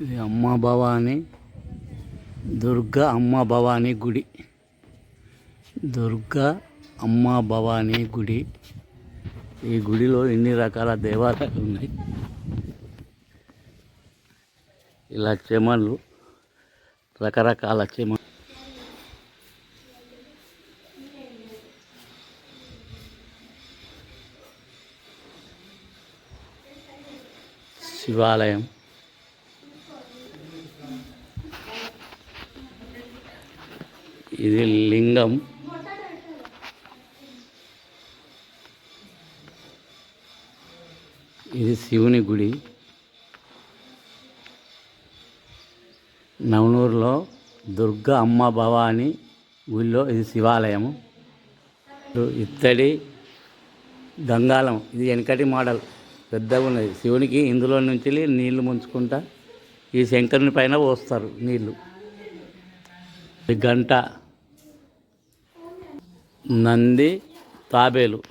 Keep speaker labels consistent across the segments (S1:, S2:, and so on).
S1: ఇది అమ్మ భవాని దుర్గా అమ్మ భవాని గుడి. దుర్గా అమ్మ భవాని గుడి. ఈ గుడిలో ఎన్ని రకాల దేవాలయాలు ఉన్నాయి? ఇలా చెమలు రకరకాల చెమ శివాలయం. ఇది లింగం. ఇది శివుని గుడి. నవనూరులో దుర్గా అమ్మ భవాని గుడిలో ఇది శివాలయము. ఇత్తడి గంగాలం ఇది వెనకటి మోడల్. పెద్దగా ఉన్నది. శివునికి ఇందులో నుంచి నీళ్ళు ముంచుకుంటా ఈ శంకరుని పైన పోస్తారు నీళ్ళు. గంట. నంది తాబేలు.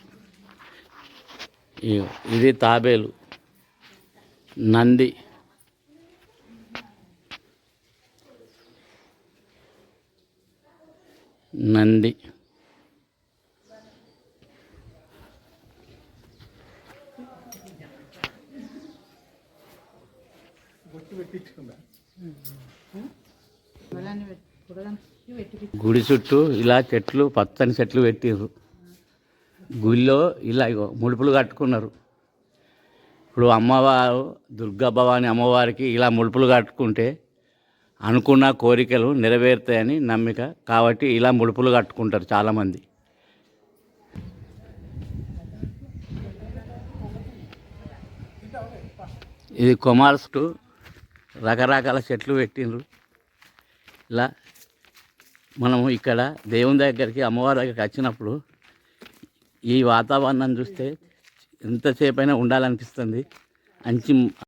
S1: ఇది తాబేలు. నంది. నంది. గుడి చుట్టూ ఇలా చెట్లు పచ్చని చెట్లు పెట్టిర్రు. గుడిలో ఇలా ముడుపులు కట్టుకున్నారు. ఇప్పుడు అమ్మవారు దుర్గా భవాని అమ్మవారికి ఇలా ముడుపులు కట్టుకుంటే అనుకున్న కోరికలు నెరవేరుతాయని నమ్మిక కాబట్టి ఇలా ముడుపులు కట్టుకుంటారు చాలామంది. ఇది కొమార్స్టు రకరకాల చెట్లు పెట్టిండ్రు ఇలా మనము ఇక్కడ దేవుని దగ్గరికి అమ్మవారి దగ్గరికి వచ్చినప్పుడు ఈ వాతావరణం చూస్తే ఎంతసేపైనా ఉండాలనిపిస్తుంది. మంచి